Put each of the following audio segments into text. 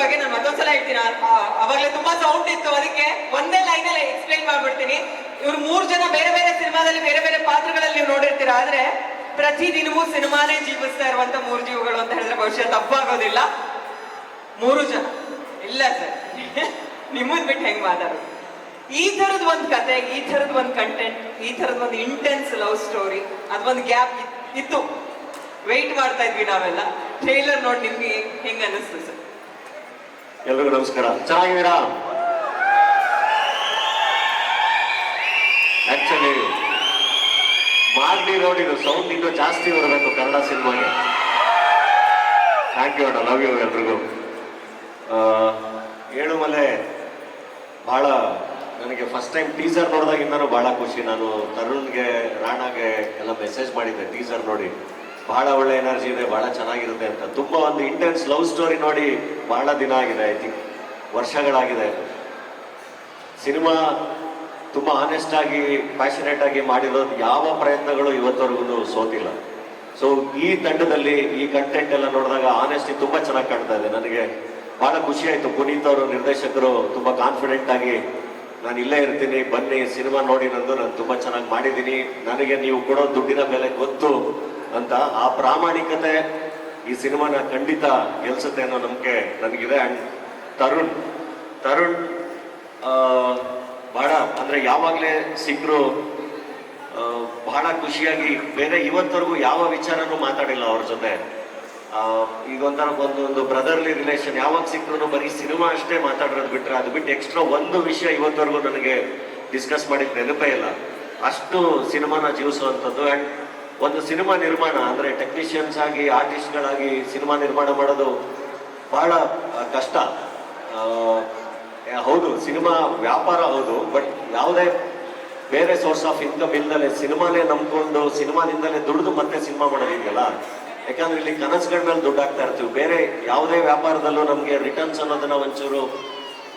ಬಗ್ಗೆ ನಾನು ಮತ್ತೊಂದ್ಸಲ ಹೇಳ್ತೀನಿ. ಅವಾಗ್ಲೇ ತುಂಬಾ ಸೌಂಡ್ ಇತ್ತು. ಅದಕ್ಕೆ ಒಂದೇ ಲೈನ್ ಅಲ್ಲಿ ಎಕ್ಸ್ಪ್ಲೈನ್ ಮಾಡ್ಬಿಡ್ತೀನಿ. ಇವ್ರು ಮೂರ್ ಜನ ಬೇರೆ ಬೇರೆ ಸಿನಿಮಾದಲ್ಲಿ ಬೇರೆ ಬೇರೆ ಪಾತ್ರಗಳಲ್ಲಿ ನೀವು ನೋಡಿರ್ತೀರ. ಆದ್ರೆ ಪ್ರತಿ ದಿನವೂ ಸಿನಿಮಾನೇ ಜೀವಿಸ್ತಾ ಇರುವಂತ ಮೂರು ಜೀವಗಳು ಅಂತ ಹೇಳಿದ್ರೆ ಬಹುಶಃ ತಪ್ಪಾಗೋದಿಲ್ಲ. ಮೂರು ಜನ. ಇಲ್ಲ ಸರ್. ನಿಮ್ಮದ್ ಬಿಟ್ಟು ಹೆಂಗ್ ಮಾತಾಡೋದು? ಈ ತರದ್ ಒಂದ್ ಕತೆ, ಈ ತರದ್ ಒಂದ್ ಕಂಟೆಂಟ್ ಈ ತರದ್ ಒಂದು ಇಂಟೆನ್ಸ್ ಲವ್ ಸ್ಟೋರಿ ಅದೊಂದು ಗ್ಯಾಪ್ ಇತ್ತು. ವೆಯ್ಟ್ ಮಾಡ್ತಾ ಇದ್ವಿ ನಾವೆಲ್ಲ. ಟ್ರೈಲರ್ ನೋಡಿ ನಿಮ್ಗೆ ಹೆಂಗ್ ಅನಿಸ್ತು ಸರ್? ಎಲ್ರಿಗೂ ನಮಸ್ಕಾರ. ಚೆನ್ನಾಗಿದ್ದೀರಾ? ಆಕ್ಚುಲಿ ಮಾರ್ಡಿ ರೋಡ್ ಇದು ಸೌಂಡ್ ಇನ್ನೂ ಜಾಸ್ತಿ ಬರಬೇಕು ಕನ್ನಡ ಸಿನಿಮಾಗೆ. ಥ್ಯಾಂಕ್ ಯು ಅಣ್ಣ ಲವ್ ಯು ಎಲ್ರಿಗೂ. ಆ, ಏಳುಮಲೆ ಬಹಳ ನನಗೆ ಫಸ್ಟ್ ಟೈಮ್ ಟೀಸರ್ ನೋಡಿದಾಗಿಂದನೂ ಬಹಳ ಖುಷಿ. ನಾನು ತರುಣ್ಗೆ ರಾಣಾಗೆ ಎಲ್ಲ ಮೆಸೇಜ್ ಮಾಡಿದ್ದೆ ಟೀಸರ್ ನೋಡಿ. ಬಹಳ ಒಳ್ಳೆ ಎನರ್ಜಿ ಇದೆ, ಬಹಳ ಚೆನ್ನಾಗಿರುತ್ತೆ ಅಂತ. ತುಂಬಾ ಒಂದು ಇಂಟೆನ್ಸ್ ಲವ್ ಸ್ಟೋರಿ ನೋಡಿ ಬಹಳ ದಿನ ಆಗಿದೆ ಐ ಥಿಂಕ್ ವರ್ಷಗಳಾಗಿದೆ. ಸಿನಿಮಾ ತುಂಬಾ ಆನೆಸ್ಟ್ ಆಗಿ ಪ್ಯಾಷನೇಟ್ ಆಗಿ ಮಾಡಿರೋದು ಯಾವ ಪ್ರಯತ್ನಗಳು ಇವತ್ತವರೆಗೂ ಸೋತಿಲ್ಲ. ಸೊ ಈ ತಂಡದಲ್ಲಿ, ಈ ಕಂಟೆಂಟ್ ಎಲ್ಲ ನೋಡಿದಾಗ ಆನೆಸ್ಟಿ ತುಂಬಾ ಚೆನ್ನಾಗಿ ಕಾಣ್ತಾ ಇದೆ. ನನಗೆ ಬಹಳ ಖುಷಿ ಆಯ್ತು. ಪುನೀತ್ ಅವರು, ನಿರ್ದೇಶಕರು ತುಂಬಾ ಕಾನ್ಫಿಡೆಂಟ್ ಆಗಿ, ನಾನು ಇಲ್ಲೇ ಇರ್ತೀನಿ, ಬನ್ನಿ, ಸಿನಿಮಾ ನೋಡಿ ನಂದು, ನಾನು ತುಂಬಾ ಚೆನ್ನಾಗಿ ಮಾಡಿದ್ದೀನಿ. ನನಗೆ ನೀವು ಕೊಡೋ ದುಡ್ಡಿನ ಬೆಲೆ ಗೊತ್ತು. ಅಂತ ಆ ಪ್ರಾಮಾಣಿಕತೆ ಈ ಸಿನಿಮಾನ ಖಂಡಿತ ಗೆಲ್ಸುತ್ತೆ ಅನ್ನೋ ನಂಬಿಕೆ ನನಗಿದೆ. ಅಂಡ್ ತರುಣ್ ತರುಣ್ ಬಹಳ ಅಂದರೆ ಯಾವಾಗಲೇ ಸಿಕ್ಕರು ಬಹಳ ಖುಷಿಯಾಗಿ ಬೇರೆ ಇವತ್ತವರೆಗೂ ಯಾವ ವಿಚಾರನೂ ಮಾತಾಡಿಲ್ಲ ಅವ್ರ ಜೊತೆ. ಈಗ ಒಂಥರ ಒಂದು ಒಂದು ಬ್ರದರ್ಲಿ ರಿಲೇಷನ್ ಯಾವಾಗ ಸಿಕ್ಕರು ಬರೀ ಸಿನಿಮಾ ಅಷ್ಟೇ ಮಾತಾಡಿರೋದು ಬಿಟ್ರೆ ಅದು ಬಿಟ್ಟು ಎಕ್ಸ್ಟ್ರಾ ಒಂದು ವಿಷಯ ಇವತ್ತವರೆಗೂ ನನಗೆ ಡಿಸ್ಕಸ್ ಮಾಡಿದ ನೆನಪೇ ಇಲ್ಲ. ಅಷ್ಟು ಸಿನಿಮಾನ ಜೀವಿಸುವಂಥದ್ದು. ಅಂಡ್ ಒಂದು ಸಿನಿಮಾ ನಿರ್ಮಾಣ ಅಂದ್ರೆ ಟೆಕ್ನಿಷಿಯನ್ಸ್ ಆಗಿ ಆರ್ಟಿಸ್ಟ್ಗಳಾಗಿ ಸಿನಿಮಾ ನಿರ್ಮಾಣ ಮಾಡೋದು ಬಹಳ ಕಷ್ಟ. ಹೌದು, ಸಿನಿಮಾ ವ್ಯಾಪಾರ ಹೌದು ಬಟ್ ಯಾವುದೇ ಬೇರೆ ಸೋರ್ಸ್ ಆಫ್ ಇನ್ಕಮ್ ಇಲ್ದಲೆ ಸಿನಿಮಾನೇ ನಂಬ್ಕೊಂಡು, ಸಿನಿಮಾದಿಂದಲೇ ದುಡಿದು ಮತ್ತೆ ಸಿನಿಮಾ ಮಾಡೋದಿದೆಯಲ್ಲ? ಯಾಕಂದ್ರೆ ಇಲ್ಲಿ ಕನಸುಗಳ ಮೇಲೆ ದುಡ್ಡು ಹಾಕ್ತಾ ಇರ್ತೀವಿ. ಬೇರೆ ಯಾವುದೇ ವ್ಯಾಪಾರದಲ್ಲೂ ನಮಗೆ ರಿಟರ್ನ್ಸ್ ಅನ್ನೋದನ್ನ ಒಂಚೂರು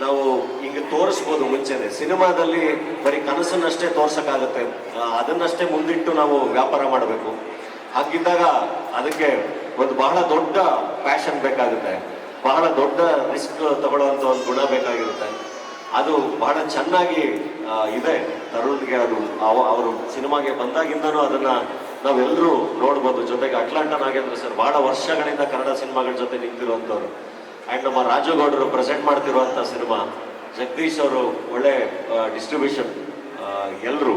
ನಾವು ಹಿಂಗೆ ತೋರಿಸ್ಬೋದು ಮುಂಚೆನೆ. ಸಿನಿಮಾದಲ್ಲಿ ಬರೀ ಕನಸನ್ನಷ್ಟೇ ತೋರ್ಸೋಕ್ಕಾಗುತ್ತೆ. ಅದನ್ನಷ್ಟೇ ಮುಂದಿಟ್ಟು ನಾವು ವ್ಯಾಪಾರ ಮಾಡಬೇಕು. ಹಾಗಿದ್ದಾಗ ಅದಕ್ಕೆ ಒಂದು ಬಹಳ ದೊಡ್ಡ ಪ್ಯಾಷನ್ ಬೇಕಾಗುತ್ತೆ. ಬಹಳ ದೊಡ್ಡ ರಿಸ್ಕ್ ತಗೊಳ್ಳುವಂಥ ಒಂದು ಗುಣ ಬೇಕಾಗಿರುತ್ತೆ. ಅದು ಬಹಳ ಚೆನ್ನಾಗಿ ಇದೆ. ತರುಣ್ಗೆ ಅದು ಅವ- ಅವರು ಸಿನಿಮಾಗೆ ಬಂದಾಗಿಂದನೂ ಅದನ್ನು ನಾವೆಲ್ಲರೂ ನೋಡ್ಬೋದು. ಜೊತೆಗೆ ಅಟ್ಲಾಂಟನ್ ನಾಗೇಂದ್ರ ಸರ್ ಬಹಳ ವರ್ಷಗಳಿಂದ ಕನ್ನಡ ಸಿನಿಮಾಗಳ ಜೊತೆ ನಿಂತಿರುವಂಥವ್ರು. ಆ್ಯಂಡ್ ನಮ್ಮ ರಾಜುಗೌಡರು ಪ್ರೆಸೆಂಟ್ ಮಾಡ್ತಿರುವಂಥ ಸಿನಿಮಾ ಜಗದೀಶ್ ಅವರು ಒಳ್ಳೆ ಡಿಸ್ಟ್ರಿಬ್ಯೂಷನ್ ಎಲ್ಲರೂ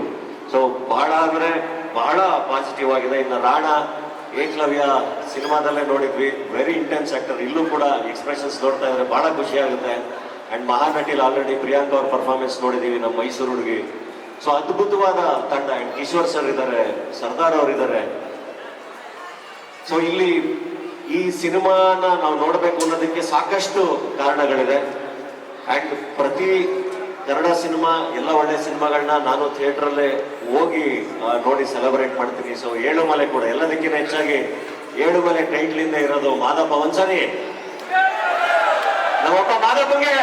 ಸೊ ಬಹಳ ಅಂದರೆ ಬಹಳ ಪಾಸಿಟಿವ್ ಆಗಿದೆ. ಇನ್ನು ರಾಣಾ, ಏಕಲವ್ಯ ಸಿನಿಮಾದಲ್ಲೇ ನೋಡಿದ್ವಿ. ವೆರಿ ಇಂಟೆನ್ಸ್ ಆ್ಯಕ್ಟರ್ ಇಲ್ಲೂ ಕೂಡ ಎಕ್ಸ್ಪ್ರೆಷನ್ಸ್ ನೋಡ್ತಾ ಇದ್ರೆ ಬಹಳ ಖುಷಿ ಆಗುತ್ತೆ. ಅಂಡ್ ಮಹಾನಟಿಲ್ ಆಲ್ರೆಡಿ ಪ್ರಿಯಾಂಕ ಅವ್ರ ಪರ್ಫಾರ್ಮೆನ್ಸ್ ನೋಡಿದ್ದೀವಿ ನಮ್ಮ ಮೈಸೂರು ಹುಡುಗಿ. ಸೊ ಅದ್ಭುತವಾದ ತಂಡ. ಆ್ಯಂಡ್ ಕಿಶೋರ್ ಸರ್ ಇದ್ದಾರೆ ಸರ್ದಾರ್ ಅವರಿದ್ದಾರೆ ಸೊ ಇಲ್ಲಿ ಈ ಸಿನಿಮಾನ ನಾವು ನೋಡಬೇಕು ಅನ್ನೋದಕ್ಕೆ ಸಾಕಷ್ಟು ಕಾರಣಗಳಿದೆ. ಆ್ಯಂಡ್ ಪ್ರತಿ ಕನ್ನಡ ಸಿನಿಮಾ, ಎಲ್ಲ ಒಳ್ಳೆ ಸಿನಿಮಾಗಳನ್ನ ನಾನು ಥಿಯೇಟ್ರಲ್ಲೇ ಹೋಗಿ ನೋಡಿ ಸೆಲೆಬ್ರೇಟ್ ಮಾಡ್ತೀನಿ. ಸೊ ಏಳುಮಲೆ ಕೂಡ, ಎಲ್ಲದಕ್ಕಿಂತ ಹೆಚ್ಚಾಗಿ ಏಳುಮಲೆ ಟೈಟ್ಲಿಂದ ಇರೋದು ಮಾದಪ್ಪ ಒಂದ್ಸರಿ. ನಮ್ಮಪ್ಪ ಮಾದಪ್ಪಗೆ.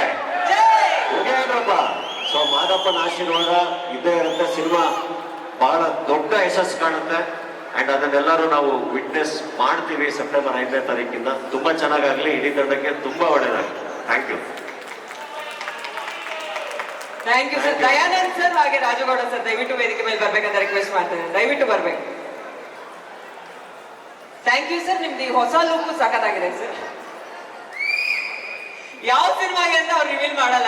ಸೊ ಮಾದಪ್ಪನ ಆಶೀರ್ವಾದ ಇದ್ದೇ ಇರುತ್ತೆ. ಸಿನಿಮಾ ಬಹಳ ದೊಡ್ಡ ಯಶಸ್ಸು ಕಾಣುತ್ತೆ. ಅಂಡ್ ಅದನ್ನೆಲ್ಲರೂ ನಾವು ವಿಟ್ನೆಸ್ ಮಾಡ್ತೀವಿ ಸೆಪ್ಟೆಂಬರ್ ಐದನೇ ತಾರೀಕಿಂದ. ತುಂಬಾ ಚೆನ್ನಾಗಾಗ್ಲಿ ಇಡೀ ತಂಡಕ್ಕೆ ತುಂಬಾ ಒಳ್ಳೆಯದಾಗಲಿ thank you thank you sir Dayanand sir ಹಾಗೆ ರಾಜಗೌಡ ಸರ್ ದಯವಿಟ್ಟು ವೇದಿಕೆ ಮೇಲೆ ಬರ್ಬೇಕಂತ ರಿಕ್ವೆಸ್ಟ್ ಮಾಡ್ತೇನೆ. ದಯವಿಟ್ಟು ಬರ್ಬೇಕು. ಥ್ಯಾಂಕ್ ಯು ಸರ್ ನಿಮ್ದು ಈ ಹೊಸ ಲುಕ್ ಸಖತ್ತಾಗಿದೆ ಸರ್ ಯಾವ ಸಿನಿಮಾಗೆ ಅಂತ ಅವ್ರು ರಿವೀಲ್ ಮಾಡಲ್ಲ